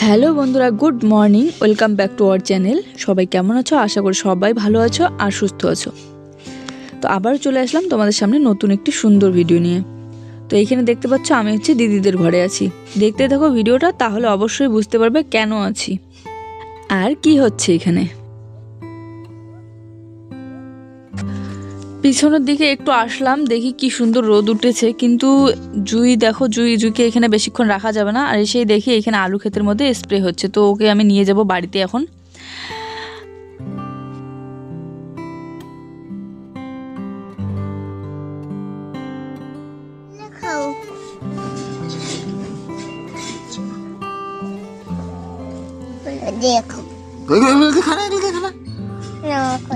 Hello বন্ধুরা, good morning, welcome back to our channel. সবাই কেমন আছো? আশা করি সবাই ভালো আছো আর সুস্থ আছো। তো আবার চলে আসলাম তোমাদের সামনে নতুন একটি সুন্দর ভিডিও নিয়ে। তো এইখানে দেখতে পাচ্ছ, আমি হচ্ছে দিদিদের ঘরে আছি। দেখতে থাকো ভিডিওটা, তাহলে অবশ্যই বুঝতে পারবে কেন আছি। আর কি হচ্ছে এখানে? পিছনের দিকে একটু আসলাম দেখি কি সুন্দর রোদ উঠেছে কিন্তু জুই দেখো জুই জুইকে এখানে বেশিক্ষণ রাখা যাবে না আর এসেই দেখি এখানে আলু ক্ষেতের মধ্যে স্প্রে হচ্ছে তো ওকে আমি নিয়ে যাব বাড়িতে এখন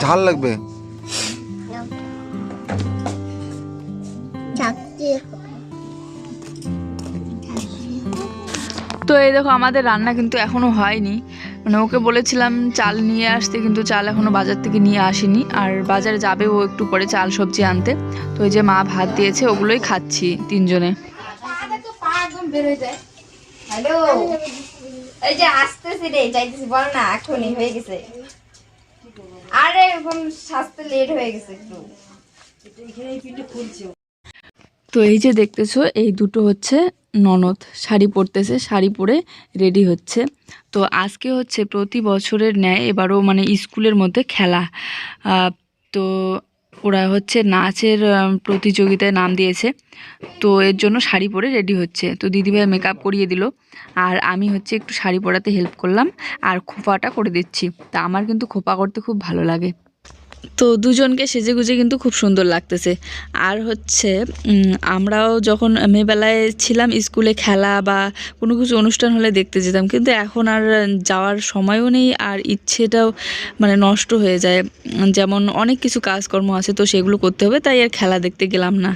ঝাল লাগবে এই দেখো আমাদের রান্না কিন্তু এখনও হয়নি। মানে ওকে বলেছিলাম চাল নিয়ে আসতে কিন্তু চাল এখনও বাজার থেকে নিয়ে আসেনি। আর বাজারে যাবে ও একটু পরে চাল সবজি আনতে। তো এই যে মা ভাত দিয়েছে ওগুলোই খাচ্ছি তিনজনে। হ্যালো। এই যে আসতেছি রে যাইতেছি বল না এখনই হয়ে গেছে। আরে এখন সাজতে লেট হয়ে গেছে একটু। তো এই যে দেখতেছো এই দুটো হচ্ছে ননদ শাড়ি পরতেছে, শাড়ি পরে রেডি হচ্ছে। তো আজকে হচ্ছে প্রতি বছরের ন্যায় এবারও মানে স্কুলের মধ্যে খেলা। তো ওরা হচ্ছে নাচের প্রতিযোগিতায় নাম দিয়েছে। তো এর জন্য শাড়ি পরে রেডি হচ্ছে। তো দিদিভাই মেকআপ করিয়ে দিল। আর আমি হচ্ছে একটু শাড়ি পরাতে হেল্প করলাম। আর খোপাটা করে দিচ্ছি। তা আমার কিন্তু খোপা করতে খুব ভালো লাগে। তো দুজনকে সেজে গুজে কিন্তু খুব সুন্দর লাগতেছে। আর হচ্ছে আমরাও যখন মেয়েবেলায় ছিলাম, স্কুলে খেলা বা কোনো কিছু অনুষ্ঠান হলে দেখতে যেতাম। কিন্তু এখন আর যাওয়ার সময়ও নেই আর ইচ্ছেটাও মানে নষ্ট হয়ে যায়। যেমন অনেক কিছু কাজকর্ম আছে, তো সেগুলো করতে হবে, তাই আর খেলা দেখতে গেলাম না।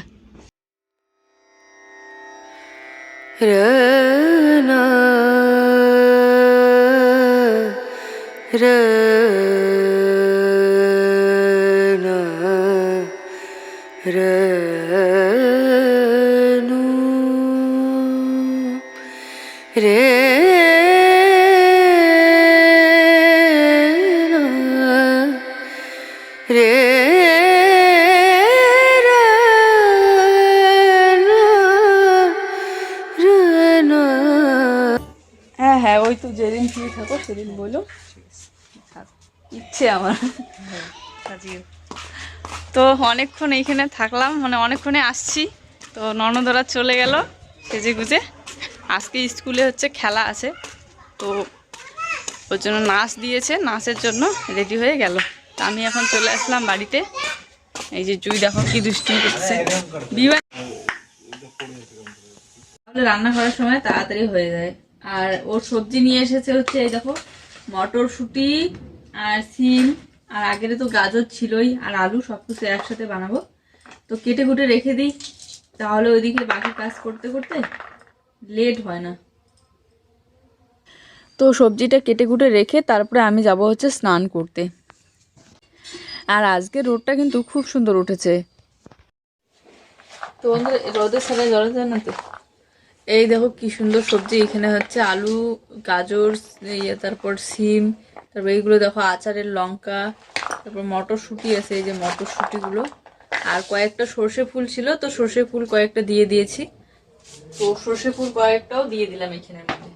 হ্যাঁ হ্যাঁ ওই তো যেদিন ফ্রি থাকো সেদিন বলো। ইচ্ছে আমার। তো অনেকক্ষণ এইখানে থাকলাম মানে অনেকক্ষণে আসছি। তো ননদরা চলে গেল সেজে গুজে আজকে স্কুলে হচ্ছে খেলা আছে, তো ওর জন্য নাচ দিয়েছে, নাচের জন্য রেডি হয়ে গেল। তা আমি এখন চলে আসলাম বাড়িতে। এই যে জুই দেখো কি দুষ্টুমি করছে। বিবাহ রান্না করার সময় তাড়াতাড়ি হয়ে যায়। আর ওর সবজি নিয়ে এসেছে হচ্ছে এই দেখো, মটরশুঁটি আর সিম, আর আগের তো গাজর ছিলই, আর আলু সব কিছু একসাথে বানাবো। তো কেটে কুটে রেখে দিই, তাহলে ওইদিকে বাকি কাজ করতে করতে লেট হয় না। তো সবজিটা কেটে কুটে রেখে তারপরে আমি যাব হচ্ছে স্নান করতে। আর আজকে রোদটা কিন্তু খুব সুন্দর উঠেছে। তো বন্ধুরা রোদের সাথে জড়াতে না তো। এই দেখো কি সুন্দর সবজি, এখানে হচ্ছে আলু, গাজর ইয়ে তারপর সিম তারপর এইগুলো দেখো, আচারের লঙ্কা, তারপর মটরশুঁটি আছে, এই যে মটরশুঁটিগুলো। আর কয়েকটা সর্ষে ফুল ছিল, তো সর্ষে ফুল কয়েকটা দিয়ে দিয়েছি। তো সর্ষে ফুল কয়েকটাও দিয়ে দিলাম এখানের মধ্যে।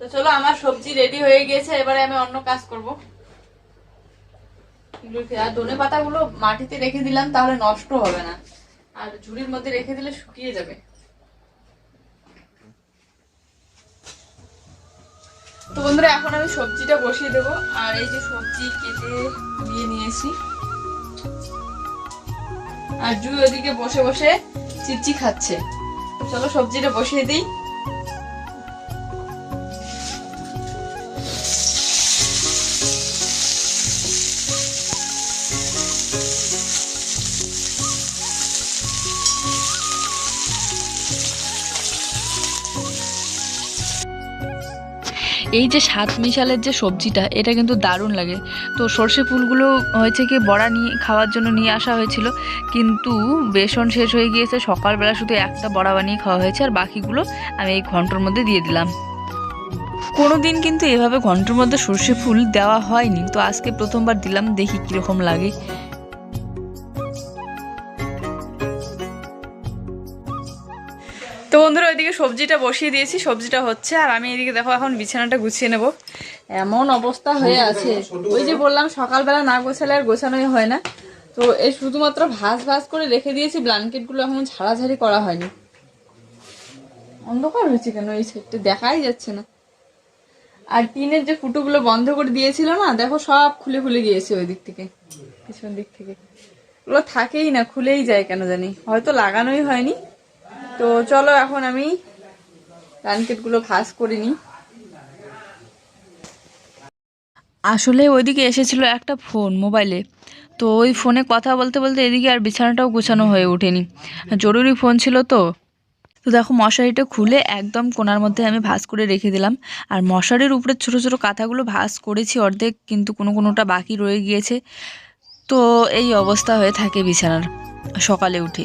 তো চলো, আমার সবজি রেডি হয়ে গেছে, এবারে আমি অন্য কাজ করব। আর ধনে পাতাগুলো মাটিতে রেখে দিলাম, তাহলে নষ্ট হবে না। আর ঝুড়ির মধ্যে রেখে দিলে শুকিয়ে যাবে। তো বন্ধুরা, এখন আমি সবজিটা বসিয়ে দেবো। আর এই যে সবজি কেটে দিয়ে নিয়েছি। আর জুই ওদিকে বসে বসে চিচি খাচ্ছে। চলো সবজিটা বসিয়ে দিই। এই যে সাত মিশালের যে সবজিটা, এটা কিন্তু দারুণ লাগে। তো সর্ষে ফুলগুলো হয়েছে কি বড়া নিয়ে, খাওয়ার জন্য নিয়ে আসা হয়েছিল। কিন্তু বেসন শেষ হয়ে গিয়েছে, সকালবেলা শুধু একটা বড়া বানিয়ে খাওয়া হয়েছে, আর বাকিগুলো আমি এই ঘণ্টার মধ্যে দিয়ে দিলাম। কোনো দিন কিন্তু এভাবে ঘণ্টার মধ্যে সর্ষে ফুল দেওয়া হয়নি। তো আজকে প্রথমবার দিলাম, দেখি কীরকম লাগে। ওইদিকে সবজিটা বসিয়ে দিয়েছি, সবজিটা হচ্ছে, আর আমি এদিকে দেখো এখন বিছানাটা গুছিয়ে নেব। এমন অবস্থা হয়ে আছে। ওই যে বললাম, সকালবেলা না গোছালে আর গোছানোই হয় না। তো এই শুধুমাত্র ভাজ ভাজ করে রেখে দিয়েছি ব্ল্যাঙ্কেটগুলো এখন ঝাড়াঝাড়ি করা হয়নি। অন্ধকার হয়েছে কেন? এই সাইডটা দেখাই যাচ্ছে না। আর টিনের যে ফুটোগুলো বন্ধ করে দিয়েছিল না, দেখো সব খুলে খুলে গিয়েছে ওই দিক থেকে, পিছন দিক থেকে। ওগুলো থাকেই না, খুলেই যায় কেন জানি? হয়তো লাগানোই হয়নি। তো চলো এখন আমি ব্ল্যাঙ্কেটগুলো ভাজ করে নিই। আসলে ওইদিকে এসেছিল একটা ফোন মোবাইলে। তো ওই ফোনে কথা বলতে বলতে এদিকে আর বিছানাটাও গোছানো হয়ে ওঠেনি। জরুরি ফোন ছিল তো। তো দেখো মশারিটা খুলে একদম কোনার মধ্যে আমি ভাঁজ করে রেখে দিলাম। আর মশারির উপরে ছোট ছোট কাঁথাগুলো ভাঁজ করেছি অর্ধেক, কিন্তু কোনো কোনোটা বাকি রয়ে গিয়েছে। তো এই অবস্থা হয়ে থাকে বিছানার, সকালে উঠে।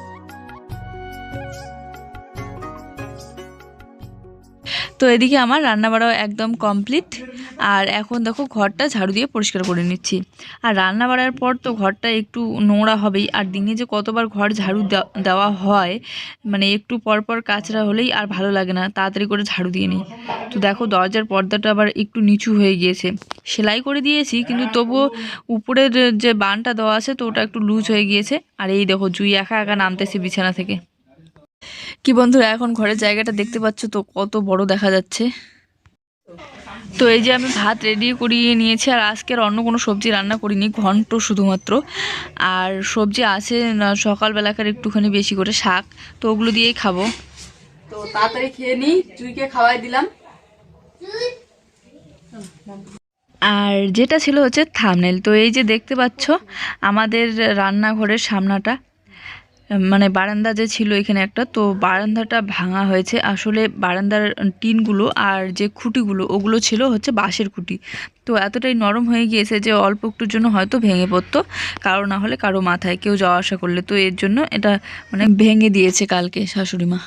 তো এদিকে আমার রান্না বাড়াও একদম কমপ্লিট আর এখন দেখো ঘরটা ঝাড়ু দিয়ে পরিষ্কার করে নিচ্ছি। আর রান্না বাড়ার পর তো ঘরটা একটু নোংরা হবেই। আর দিনে যে কতবার ঘর ঝাড়ু দেওয়া হয় মানে একটু পর পর কাচরা হলেই আর ভালো লাগে না। তাড়াতাড়ি করে ঝাড়ু দিয়ে নিই। তো দেখো দরজার পর্দাটা আবার একটু নিচু হয়ে গিয়েছে। সেলাই করে দিয়েছি, কিন্তু তবুও উপরের যে বানটা দেওয়া আছে, তো ওটা একটু লুজ হয়ে গিয়েছে। আর এই দেখো জুই একা একা নামতেছে বিছানা থেকে। কি বন্ধুরা এখন ঘরের জায়গাটা দেখতে পাচ্ছ তো কত বড় দেখা যাচ্ছে। তো এই যে আমি ভাত রেডি করিয়ে নিয়েছি আর আজকের অন্য কোনো সবজি রান্না করিনি ঘন্ট শুধুমাত্র। আর সবজি আছে না সকালবেলাকার একটুখানি বেশি করে শাক তো ওগুলো দিয়েই খাব। তো তাড়াতাড়ি খেয়ে নিই চুইকে খাওয়াই দিলাম। আর যেটা ছিল হচ্ছে থামনেল তো এই যে দেখতে পাচ্ছ আমাদের রান্নাঘরের সামনাটা। মানে বারান্দা যে ছিল এখানে একটা, তো বারান্দাটা ভাঙা হয়েছে। আসলে বারান্দার টিনগুলো আর যে খুঁটিগুলো, ওগুলো ছিল হচ্ছে বাঁশের খুঁটি। তো এতটাই নরম হয়ে গিয়েছে যে অল্প একটুর জন্য হয়তো ভেঙে পড়তো, কারও না হলে কারও মাথায় কেউ যাওয়া আসা করলে। তো এর জন্য এটা মানে ভেঙে দিয়েছে কালকে শাশুড়ি মা।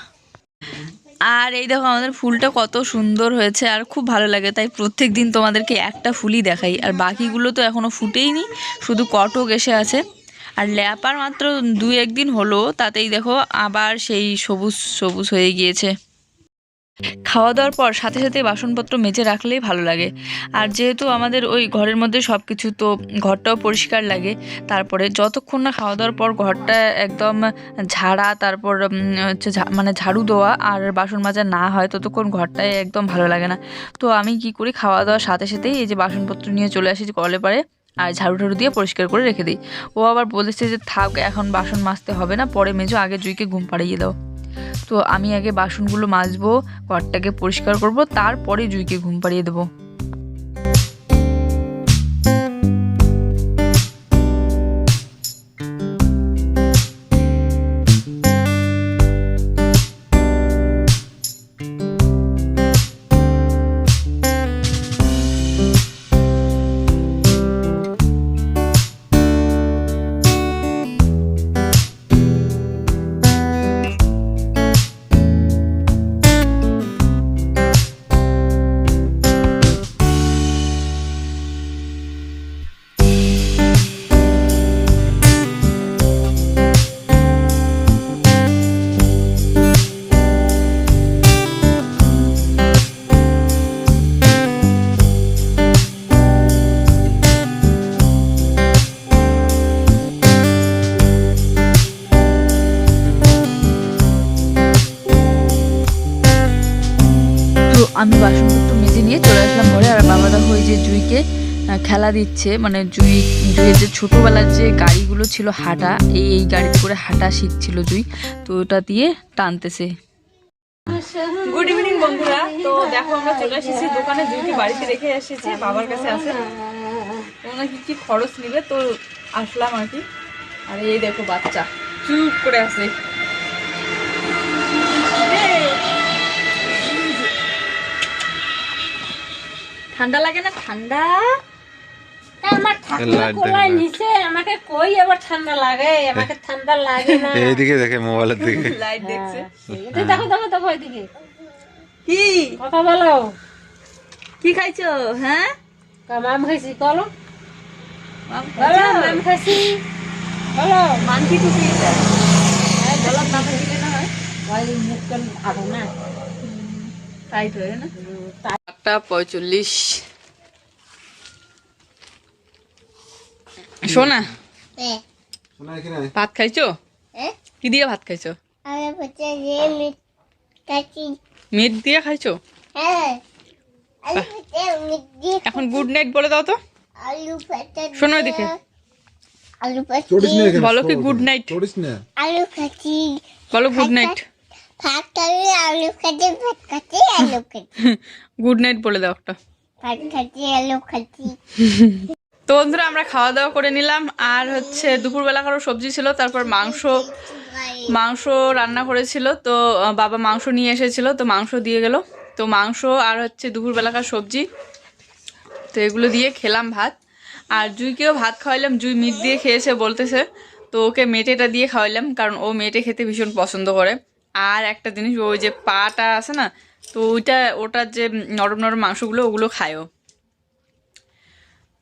আর এই দেখো, আমাদের ফুলটা কত সুন্দর হয়েছে আর খুব ভালো লাগে। তাই প্রত্যেক দিন তোমাদেরকে একটা ফুলই দেখাই। আর বাকিগুলো তো এখনও ফুটেইনি, শুধু কটক এসে আছে। আর ল্যাপার মাত্র দু একদিন হলো, তাতেই দেখো আবার সেই সবুজ সবুজ হয়ে গিয়েছে। খাওয়া দাওয়ার পর সাথে সাথে বাসনপত্র মেজে রাখলেই ভালো লাগে। আর যেহেতু আমাদের ওই ঘরের মধ্যে সব কিছু তো ঘরটাও পরিষ্কার লাগে, তারপরে যতক্ষণ না খাওয়া দাওয়ার পর ঘরটা একদম ঝাড়া, তারপর হচ্ছে মানে ঝাড়ু দেওয়া আর বাসন মাজা না হয়, ততক্ষণ ঘরটায় একদম ভালো লাগে না। তো আমি কি করি, খাওয়া দাওয়ার সাথে সাথেই এই যে বাসনপত্র নিয়ে চলে আসি কলে পারে আর ঝাড়ু ঠাড়ু দিয়ে পরিষ্কার করে রেখে দিই। ও আবার বলেছে যে, থাক, এখন বাসন মাজতে হবে না, পরে মেজো আগে জুইকে ঘুম পাড়িয়ে দাও। তো আমি আগে বাসনগুলো মাজবো, ঘরটাকে পরিষ্কার করব, তারপরে জুইকে ঘুম পাড়িয়ে দেবো। আমি বাসনপত্র মেজে নিয়ে চলে আসলাম ঘরে আর বাবা দেখো ওই যে জুইকে খেলা দিচ্ছে। মানে জুই, জুইয়ের যে ছোটোবেলার যে গাড়িগুলো ছিল হাঁটা, এই এই গাড়িতে করে হাঁটা শিখছিল জুই। তো ওটা দিয়ে টানতেছে। গুড ইভিনিং বন্ধুরা। তো দেখো, আমরা চলে এসেছি দোকানে। জুইকে বাড়িতে রেখে এসেছি, বাবার কাছে আছে। ওনার কি কি খরচ নিবে? তো আসলাম আর কি। আর, এই দেখো বাচ্চা। চুপ করে আছে। ঠান্ডা লাগে না? ঠান্ডা? তা আমার লাইট কোলায় নিচে আমাকে কই আবার ঠান্ডা লাগে? আমাকে ঠান্ডা লাগে না। এইদিকে দেখে মোবাইলের দিকে। লাইট দেখছে। এই দেখো দেখো দেখো কি? কথা বলো। কি খাইছো? হ্যাঁ? মাম খাইছি কলো মাম বলো মাম খাইছি। বলো। মানকি টুপি এটা গলার না থাকিলে না হয়? ওই মুখ কান ভালো না। টাইট হয়ে না? পঁয়তাল্লিশ ভাত খাইছো? কি দিয়ে ভাত খাইছো? আমি হচ্ছে যে মিট দিয়ে খাইছো? হ্যাঁ। মিট দিয়ে এখন গুড নাইট বলে দাও তো। শোনো এদিকে এখানে বলো কি গুড নাইট বলো গুড নাইট গুড নাইট বলে দাও একটা। তো বন্ধুরা আমরা খাওয়া দাওয়া করে নিলাম। আর হচ্ছে দুপুরবেলাকারও সবজি ছিল তারপর মাংস মাংস রান্না করেছিল। তো বাবা মাংস নিয়ে এসেছিল তো মাংস দিয়ে গেল। তো মাংস আর হচ্ছে দুপুরবেলাকার সবজি তো এগুলো দিয়ে খেলাম ভাত। আর জুইকেও ভাত খাওয়াইলাম জুই মিট দিয়ে খেয়েছে বলতেছে। তো ওকে মেটেটা দিয়ে খাওয়াইলাম কারণ ও মেটে খেতে ভীষণ পছন্দ করে। আর একটা জিনিস ওই যে পাটা আছে না তো ওইটা ওটার যে নরম নরম মাংসগুলো ওগুলো খায়ও।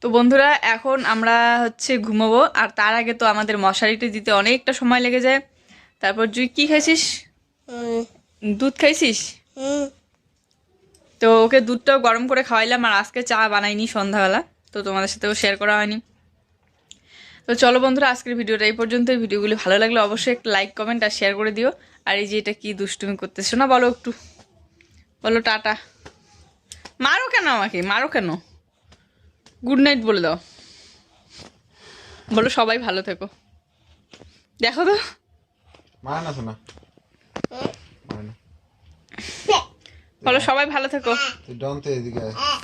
তো বন্ধুরা এখন আমরা হচ্ছে ঘুমাবো আর তার আগে তো আমাদের মশারিটা দিতে অনেকটা সময় লেগে যায়। তারপর জুই কি খাইছিস? দুধ খাইছিস? তো ওকে দুধটাও গরম করে খাওয়াইলাম আর আজকে চা বানাইনি সন্ধ্যাবেলা তো তোমাদের সাথেও শেয়ার করা হয়নি। তো চলো বন্ধুরা আজকের ভিডিওটা এই পর্যন্ত ভিডিওগুলি ভালো লাগলে অবশ্যই একটা লাইক কমেন্ট আর শেয়ার করে দিও। আর এই যে এটা কি দুষ্টুমি করতেছো? না বলো একটু। বলো টাটা। মারো কেন আমাকে? মারো কেন? গুড নাইট বলে দাও। বলো সবাই ভালো থেকো। দেখো তো। বলো সবাই ভালো থেকো।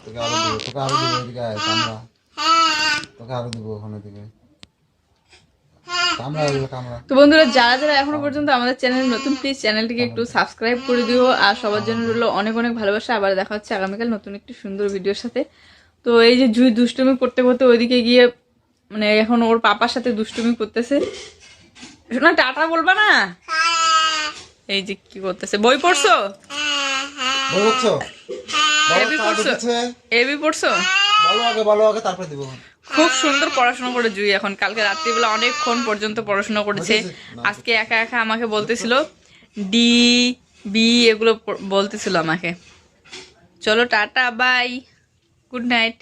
তোকে আরও দিব তোকে আরও দিব ওখানে দিকে তো বন্ধুরা যারা যারা এখনও পর্যন্ত আমাদের চ্যানেল নতুন প্লিজ চ্যানেলটিকে একটু সাবস্ক্রাইব করে দিও। আর সবার জন্য রইল অনেক অনেক ভালোবাসা। আবার দেখা হচ্ছে আগামীকাল নতুন একটি সুন্দর ভিডিওর সাথে। তো এই যে জুই দুষ্টুমি করতে করতে ওইদিকে গিয়ে মানে এখন ওর পাপার সাথে দুষ্টুমি করতেছে। শোনা টাটা বলবা না? এই যে কি করতেছে? বই পড়ছো? এবি পড়ছো? ঢুকেছে? এবি পড়ছো? বলো আগে বলো আগে তারপরে দিব। খুব সুন্দর পড়াশোনা করে জুই এখন। কালকে রাত্রিবেলা অনেকক্ষণ পর্যন্ত পড়াশোনা করেছে। আজকে একা একা আমাকে বলতেছিল ডি বি এগুলো বলতেছিল আমাকে। চলো টাটা বাই গুড নাইট।